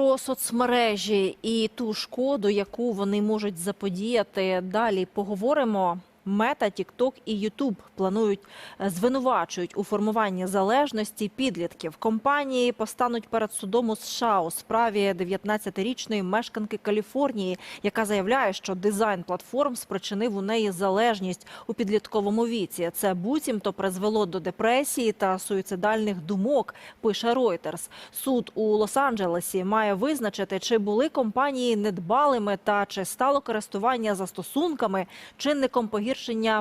Про соцмережі і ту шкоду, яку вони можуть заподіяти. Далі поговоримо. Мета, TikTok і YouTube планують е, звинувачують у формуванні залежності підлітків. Компанії постануть перед судом у США у справі 19-річної мешканки Каліфорнії, яка заявляє, що дизайн платформ спричинив у неї залежність у підлітковому віці. Це буцімто призвело до депресії та суїцидальних думок. Пише Reuters. Суд у Лос-Анджелесі має визначити, чи були компанії недбалими та чи стало користування застосунками чинником погіршення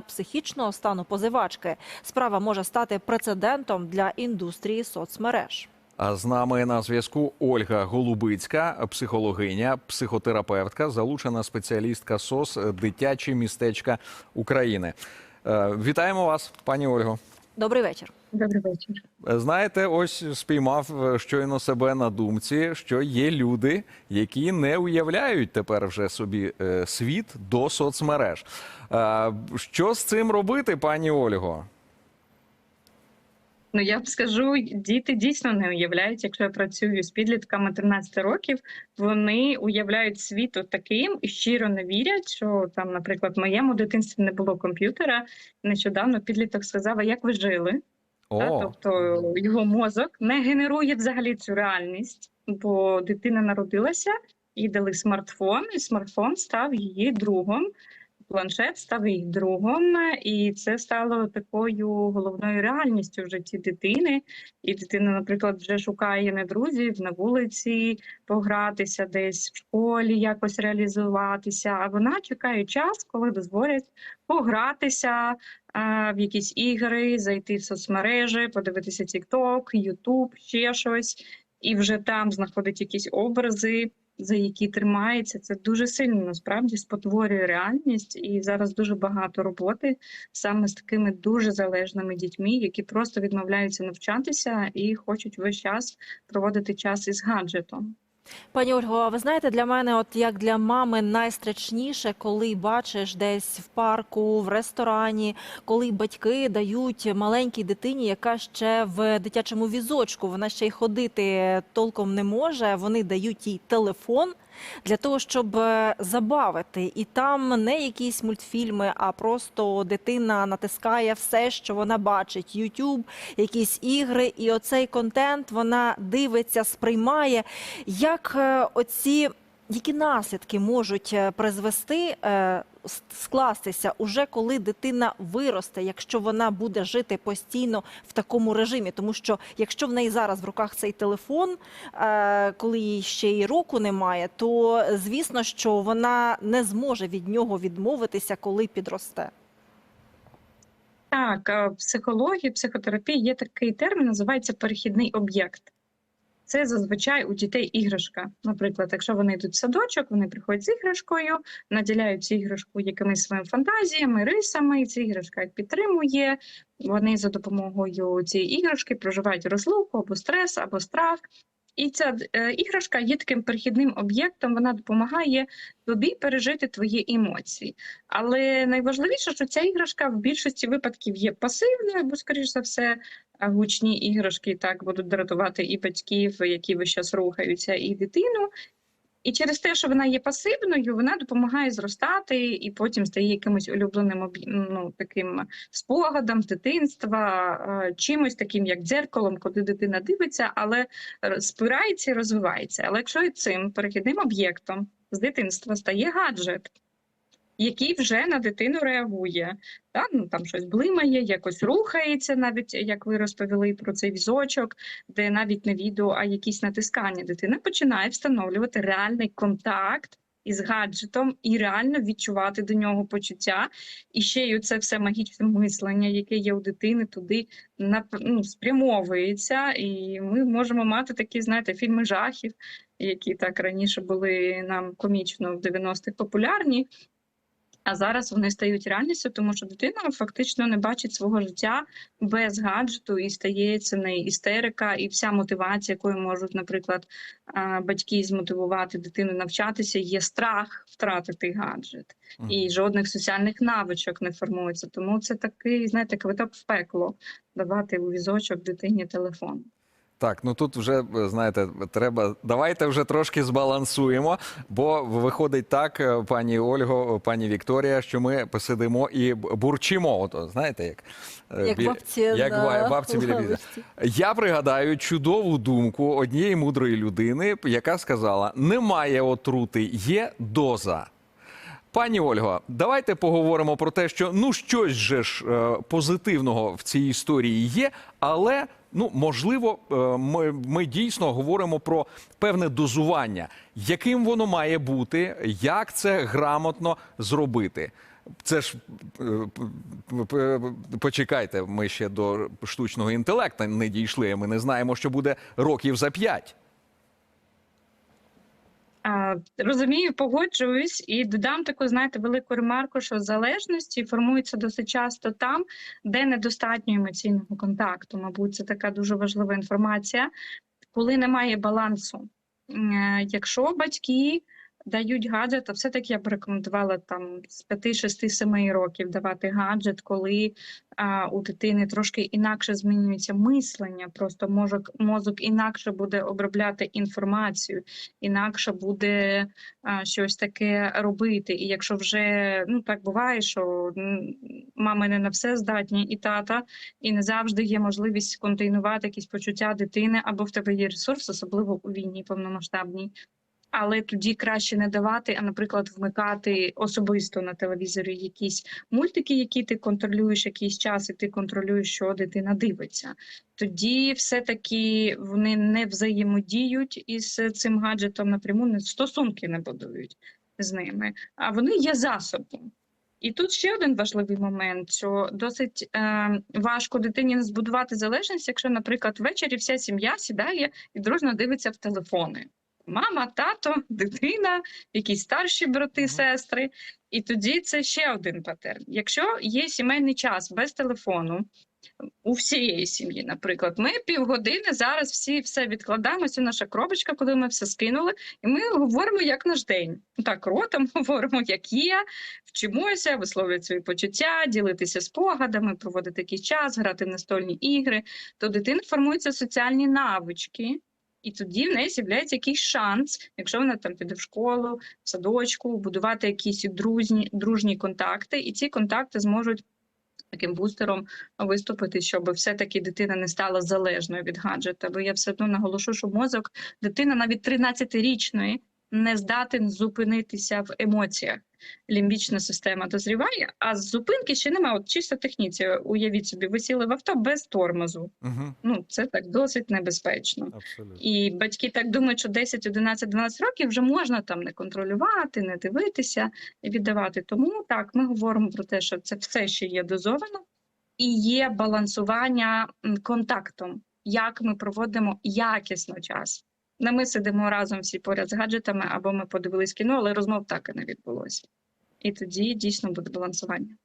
психічного стану позивачки. Справа може стати прецедентом для індустрії соцмереж. А з нами на зв'язку Ольга Голубицька, психологиня, психотерапевтка, залучена спеціалістка СОС Дитячі містечка України. Е, Вітаємо вас, пані Ольго. Добрий вечір. Добрий вечір. Е, Знаєте, ось спіймав е, щойно себе на думці, що є люди, які не уявляють тепер вже собі е, світ до соцмереж. Що з цим робити, пані Ольго? Ну я б скажу, діти дійсно не уявляють, якщо я працюю з підлітками 13 років, вони уявляють світ таким і щиро не вірять, що там, наприклад, в моєму дитинстві не було комп'ютера. Нещодавно підліток сказав, а як ви жили? Та, тобто його мозок не генерує взагалі цю реальність, бо дитина народилася, їй дали смартфон, і смартфон став її другом. Планшет став їх другом, і це стало такою головною реальністю в житті дитини. І дитина, наприклад, вже шукає не друзів на вулиці, погратися десь в школі, якось реалізуватися. А вона чекає час, коли дозволять погратися в якісь ігри, зайти в соцмережі, подивитися TikTok, YouTube, ще щось, і вже там знаходить якісь образи за які тримається, це дуже сильно насправді спотворює реальність. І зараз дуже багато роботи саме з такими дуже залежними дітьми, які просто відмовляються навчатися і хочуть весь час проводити час із гаджетом. Пані Ольго, а ви знаєте, для мене, от як для мами, найстрашніше, коли бачиш десь в парку, в ресторані, коли батьки дають маленькій дитині, яка ще в дитячому візочку, вона ще й ходити толком не може. Вони дають їй телефон. Для того щоб е, забавити, і там не якісь мультфільми, а просто дитина натискає все, що вона бачить: Ютуб, якісь ігри, і оцей контент вона дивиться, сприймає. Як е, оці які наслідки можуть е, призвести е, скластися уже коли дитина виросте, якщо вона буде жити постійно в такому режимі? Тому що якщо в неї зараз в руках цей телефон, е, коли їй ще й року немає, то звісно, що вона не зможе від нього відмовитися, коли підросте. Так, в психології, психотерапії є такий термін, називається перехідний об'єкт. Це зазвичай у дітей іграшка. Наприклад, якщо вони йдуть в садочок, вони приходять з іграшкою, наділяють цю іграшку якимись своїми фантазіями, рисами, і ця іграшка їх підтримує. Вони за допомогою цієї іграшки проживають розлуку або стрес, або страх. І ця е, іграшка є таким перехідним об'єктом, вона допомагає тобі пережити твої емоції. Але найважливіше, що ця іграшка в більшості випадків є пасивною, бо, скоріш за все, гучні іграшки так будуть дратувати і батьків, які весь час рухаються, і дитину. І через те, що вона є пасивною, вона допомагає зростати і потім стає якимось улюбленим ну, таким спогадом дитинства, е, чимось таким, як дзеркалом, куди дитина дивиться, але р- спирається і розвивається. Але якщо цим перехідним об'єктом з дитинства стає гаджет, який вже на дитину реагує. Так? Ну, там щось блимає, якось рухається, навіть як ви розповіли про цей візочок, де навіть не відео, а якісь натискання. Дитина починає встановлювати реальний контакт із гаджетом і реально відчувати до нього почуття. І ще й це все магічне мислення, яке є у дитини, туди ну, спрямовується. І ми можемо мати такі, знаєте, фільми жахів, які так раніше були нам комічно в 90-х популярні. А зараз вони стають реальністю, тому що дитина фактично не бачить свого життя без гаджету і стається не істерика, і вся мотивація, якою можуть, наприклад, батьки змотивувати дитину навчатися, є страх втратити гаджет, і жодних соціальних навичок не формується. Тому це такий, знаєте, квиток в пекло давати у візочок дитині телефон. Так, ну тут вже е, знаєте, треба. Давайте вже трошки збалансуємо, бо виходить так, е, пані Ольго, е, пані Вікторія, що ми посидимо і бурчимо. От знаєте, як, Як бі- бабці як на бабці біля біля. Я пригадаю чудову думку однієї мудрої людини, яка сказала: немає отрути, є доза. Пані Ольго, давайте поговоримо про те, що ну щось же ж позитивного в цій історії є, але ну можливо, е, ми, ми дійсно говоримо про певне дозування, яким воно має бути, як це грамотно зробити. Це ж е, п- почекайте, ми ще до штучного інтелекту не дійшли. Ми не знаємо, що буде років за п'ять. Розумію, погоджуюсь і додам таку, знаєте, велику ремарку, що залежності формуються досить часто там, де недостатньо емоційного контакту. Мабуть, це така дуже важлива інформація, коли немає балансу. Е, Якщо батьки дають гаджет, то все-таки я б рекомендувала там з 5, 6, 7 років давати гаджет, коли а, у дитини трошки інакше змінюється мислення, просто мозок, мозок інакше буде обробляти інформацію інакше буде а, щось таке робити. І якщо вже ну так буває, що мами не на все здатні, і тата, і не завжди є можливість контейнувати якісь почуття дитини, або в тебе є ресурс, особливо у війні повномасштабній. Але тоді краще не давати, а, наприклад, вмикати особисто на телевізорі якісь мультики, які ти контролюєш якийсь час, і ти контролюєш, що дитина дивиться тоді все-таки вони не взаємодіють із цим гаджетом напряму, не стосунки не будують з ними, а вони є засобом. І тут ще один важливий момент, що досить е, важко дитині збудувати залежність, якщо, наприклад, ввечері вся сім'я сідає і дружно дивиться в телефони. Мама, тато, дитина, якісь старші брати, сестри. І тоді це ще один патерн. Якщо є сімейний час без телефону, у всієї сім'ї, наприклад, ми півгодини зараз всі все відкладаємо. Це наша кробочка, коли ми все скинули, і ми говоримо як наш день. Так, ротом говоримо, як є, вчимося, висловлювати свої почуття, ділитися спогадами, проводити якийсь час, грати в настольні ігри. То у дитини формуються соціальні навички. І тоді в неї з'являється якийсь шанс, якщо вона там піде в школу, в садочку, будувати якісь дружні, дружні контакти, і ці контакти зможуть таким бустером виступити, щоб все-таки дитина не стала залежною від гаджета. Бо я все одно наголошу, що мозок дитина навіть 13-річної не здатен зупинитися в емоціях. Лімбічна система дозріває, а з зупинки ще немає. От чисто техніці, уявіть собі, ви сіли в авто без тормозу. Угу. Ну це так досить небезпечно. Абсолютно. І батьки так думають, що 10, 11, 12 років вже можна там не контролювати, не дивитися і віддавати. Тому так ми говоримо про те, що це все ще є дозовано і є балансування контактом, як ми проводимо якісно час. Не ми сидимо разом всі поряд з гаджетами, або ми подивились кіно, але розмов так і не відбулося. І тоді дійсно буде балансування.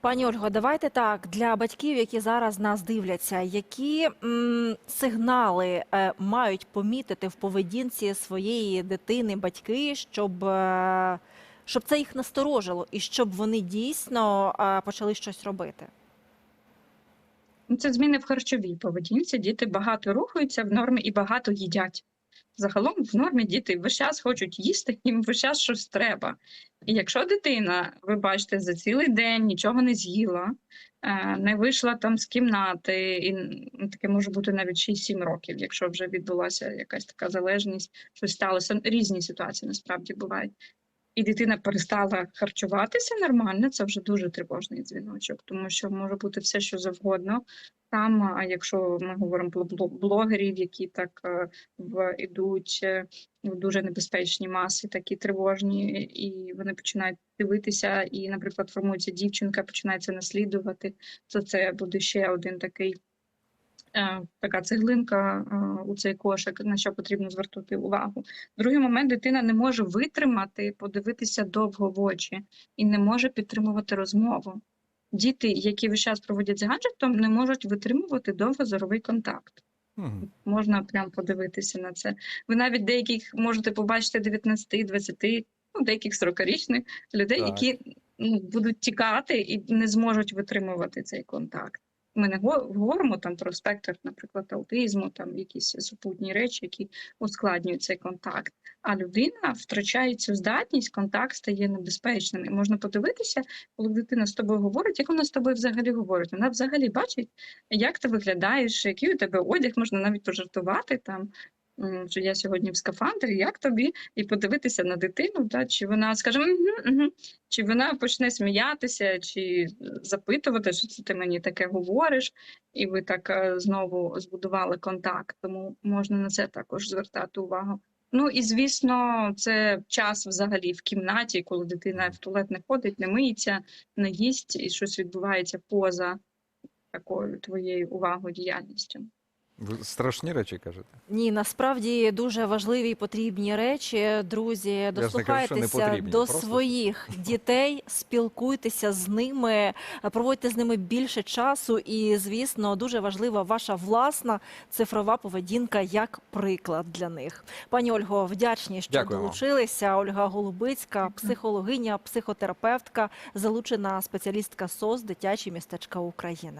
Пані Ольго, давайте так для батьків, які зараз нас дивляться, які м, сигнали е, мають помітити в поведінці своєї дитини батьки, щоб, е, щоб це їх насторожило і щоб вони дійсно е, почали щось робити? Ну, Це зміни в харчовій поведінці. Діти багато рухаються в нормі і багато їдять. Загалом в нормі діти весь час хочуть їсти, їм весь час щось треба. І якщо дитина, ви бачите, за цілий день нічого не з'їла, е, не вийшла там з кімнати, і ну, таке може бути навіть 6-7 років, якщо вже відбулася якась така залежність, щось сталося. Різні ситуації насправді бувають. І дитина перестала харчуватися нормально, це вже дуже тривожний дзвіночок, тому що може бути все, що завгодно. Там, а якщо ми говоримо про бло- блогерів, які так е, в ідуть е, в дуже небезпечні маси, такі тривожні, і вони починають дивитися, і, наприклад, формується дівчинка, починає це наслідувати, то це буде ще один такий. Е, Така цеглинка е, у цей кошик, на що потрібно звертати увагу. Другий момент дитина не може витримати, подивитися довго в очі і не може підтримувати розмову. Діти, які весь час проводять з гаджетом, не можуть витримувати довгозоровий контакт. Угу. Можна прям подивитися на це. Ви навіть деяких можете побачити 19, 20, ну деяких 40-річних людей, Так. які ну, будуть тікати і не зможуть витримувати цей контакт. Ми не го- говоримо там про спектр, наприклад, аутизму, там якісь супутні речі, які ускладнюють цей контакт. А людина втрачає цю здатність, контакт стає небезпечним. І можна подивитися, коли дитина з тобою говорить, як вона з тобою взагалі говорить. Вона взагалі бачить, як ти виглядаєш, який у тебе одяг, можна навіть пожартувати там. Що я сьогодні в скафандрі, як тобі, і подивитися на дитину, да, чи вона скаже, угу, угу, чи вона почне сміятися, чи запитувати, що це ти мені таке говориш, і ви так е, знову збудували контакт. Тому можна на це також звертати увагу. Ну і звісно, це час взагалі в кімнаті, коли дитина в туалет не ходить, не миється, не їсть, і щось відбувається поза такою твоєю увагою діяльністю. Ви страшні речі кажете. Ні, насправді дуже важливі і потрібні речі. Друзі, не кажу, дослухайтеся до просто- своїх дітей, спілкуйтеся з ними, проводьте з ними більше часу. І, звісно, дуже важлива ваша власна цифрова поведінка як приклад для них. Пані Ольго, вдячні, що Дякуємо. долучилися. Ольга Голубицька, психологиня, психотерапевтка, залучена спеціалістка СОС дитячі містечка України.